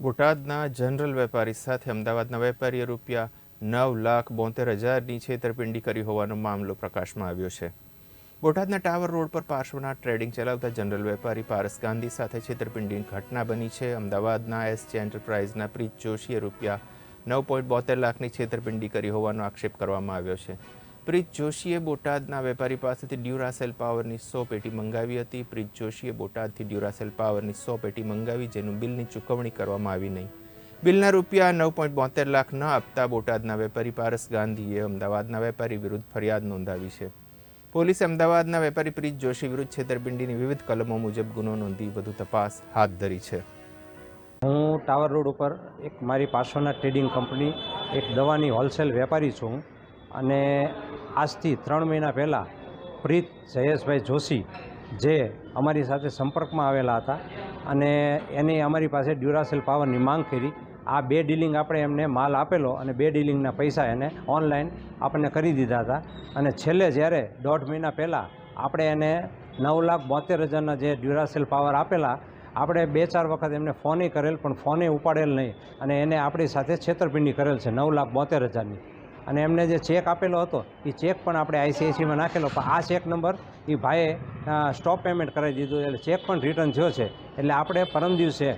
બોટાદના જનરલ વેપારી સાથે અમદાવાદના વેપારીએ રૂપિયા નવ લાખ બોતેર હજારની છેતરપિંડી કરી હોવાનો મામલો પ્રકાશમાં આવ્યો છે. બોટાદના ટાવર રોડ પર પાર્શ્વનાથ ટ્રેડિંગ ચલાવતા જનરલ વેપારી પારસ ગાંધી સાથે છેતરપિંડીની ઘટના બની છે. અમદાવાદના એસજે એન્ટરપ્રાઇઝના પ્રીત જોશીએ રૂપિયા નવ પોઈન્ટ બોતેર લાખની છેતરપિંડી કરી હોવાનો આક્ષેપ કરવામાં આવ્યો છે. પ્રીત જોશીએ બોટાદના વેપારી પાસેથી ડ્યુરાસેલ પાવરની સો પેટી મંગાવી હતી. પ્રીત જોશીએ બોટાદથી ડ્યુરાસેલ પાવરની સો પેટી મંગાવી, જેનું બિલની ચૂકવણી કરવામાં આવી નહીં. બિલના રૂપિયા નવ પોઈન્ટ બોતેર લાખ ન આપતા બોટાદના વેપારી પારસ ગાંધીએ અમદાવાદના વેપારી વિરુદ્ધ ફરિયાદ નોંધાવી છે. પોલીસે અમદાવાદના વેપારી પ્રીત જોશી વિરુદ્ધ છેતરપિંડીની વિવિધ કલમો મુજબ ગુનો નોંધી વધુ તપાસ હાથ ધરી છે. હું ટાવર રોડ ઉપર એક મારી પાસોના ટ્રેડિંગ કંપની, એક દવાની હોલસેલ વેપારી છું. અને આજથી ત્રણ મહિના પહેલાં પ્રીત જયેશભાઈ જોશી જે અમારી સાથે સંપર્કમાં આવેલા હતા અને એને અમારી પાસે ડ્યુરાસેલ પાવરની માંગ કરી. આ બે ડીલિંગ આપણે એમને માલ આપેલો અને બે ડીલિંગના પૈસા એને ઓનલાઈન આપણને કરી દીધા હતા. અને છેલ્લે જ્યારે દોઢ મહિના પહેલાં આપણે એને નવ લાખ બોતેર હજારના જે ડ્યુરાસેલ પાવર આપેલા, આપણે બે ચાર વખત એમને ફોને કરેલ, પણ ફોને ઉપાડેલ નહીં. અને એને આપણી સાથે છેતરપિંડી કરેલ છે નવ લાખ બોતેર હજારની. અને એમને જે ચેક આપેલો હતો, એ ચેક પણ આપણે આઈસીઆઈસીમાં નાખેલો. પણ આ ચેક નંબર એ ભાઈએ સ્ટોપ પેમેન્ટ કરાવી દીધું. એટલે ચેક પણ રિટર્ન થયો છે. એટલે આપણે પરમ દિવસે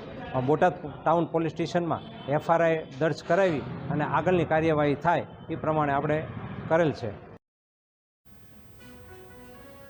બોટાદ ટાઉન પોલીસ સ્ટેશનમાં એફઆરઆઈ દર્જ કરાવી અને આગળની કાર્યવાહી થાય એ પ્રમાણે આપણે કરેલ છે.